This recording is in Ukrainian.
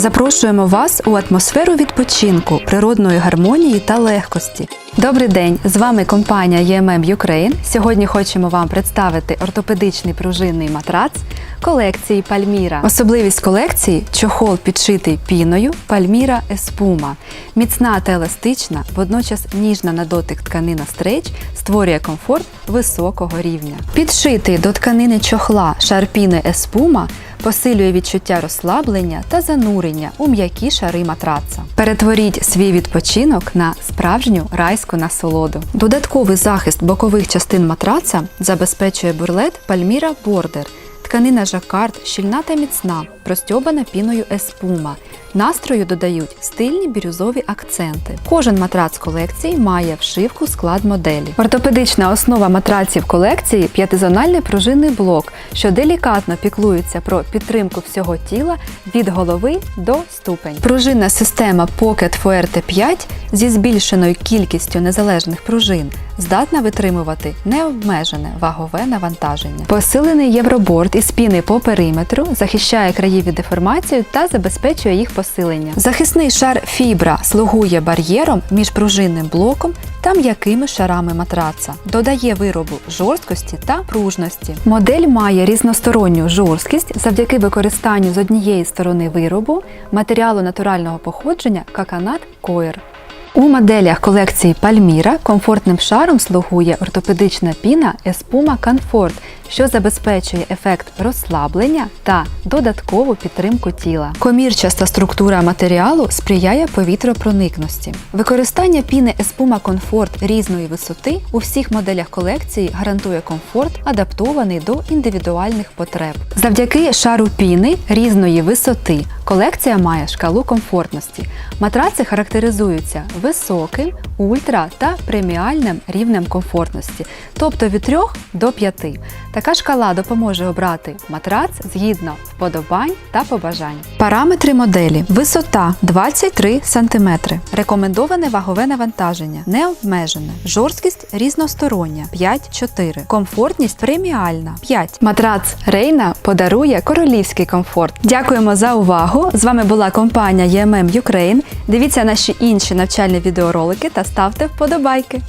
Запрошуємо вас у атмосферу відпочинку, природної гармонії та легкості. Добрий день! З вами компанія EMM Ukraine. Сьогодні хочемо вам представити ортопедичний пружинний матрац колекції Пальміра. Особливість колекції чохол підшитий піною Пальміра Еспума. Міцна та еластична, водночас ніжна на дотик тканина стрейч створює комфорт високого рівня. Підшитий до тканини чохла шар піни Еспума посилює відчуття розслаблення та занурення у м'які шари матраца. Перетворіть свій відпочинок на справжню райську насолоду. Додатковий захист бокових частин матраца забезпечує бурлет Пальміра Бордер. Тканина жакард щільна та міцна, простьобана піною еспума. Настрою додають стильні бірюзові акценти. Кожен матрац колекції має вшивку склад моделі. Ортопедична основа матраців колекції п'ятизональний пружинний блок, що делікатно піклується про підтримку всього тіла від голови до ступень. Пружинна система Pocket Fuerte 5 зі збільшеною кількістю незалежних пружин здатна витримувати необмежене вагове навантаження. Посилений євроборд із піни по периметру захищає краї від деформації та забезпечує їх посилення. Захисний шар фібра слугує бар'єром між пружинним блоком та м'якими шарами матраца, додає виробу жорсткості та пружності. Модель має різносторонню жорсткість завдяки використанню з однієї сторони виробу матеріалу натурального походження каканат коєр. У моделях колекції Пальміра комфортним шаром слугує ортопедична піна Espuma Comfort, що забезпечує ефект розслаблення та додаткову підтримку тіла. Комірчаста структура матеріалу сприяє повітропроникності. Використання піни Espuma Comfort різної висоти у всіх моделях колекції гарантує комфорт, адаптований до індивідуальних потреб. Завдяки шару піни різної висоти колекція має шкалу комфортності. Матраци характеризуються високим, ультра та преміальним рівнем комфортності, тобто від 3 до 5. Така шкала допоможе обрати матрац згідно вподобань та побажань. Параметри моделі: висота 23 см, рекомендоване вагове навантаження, необмежене, жорсткість різностороння 5-4, комфортність преміальна 5. Матрац Рейна подарує королівський комфорт. Дякуємо за увагу! З вами була компанія EMM Ukraine. Дивіться наші інші навчальні відеоролики та ставте вподобайки.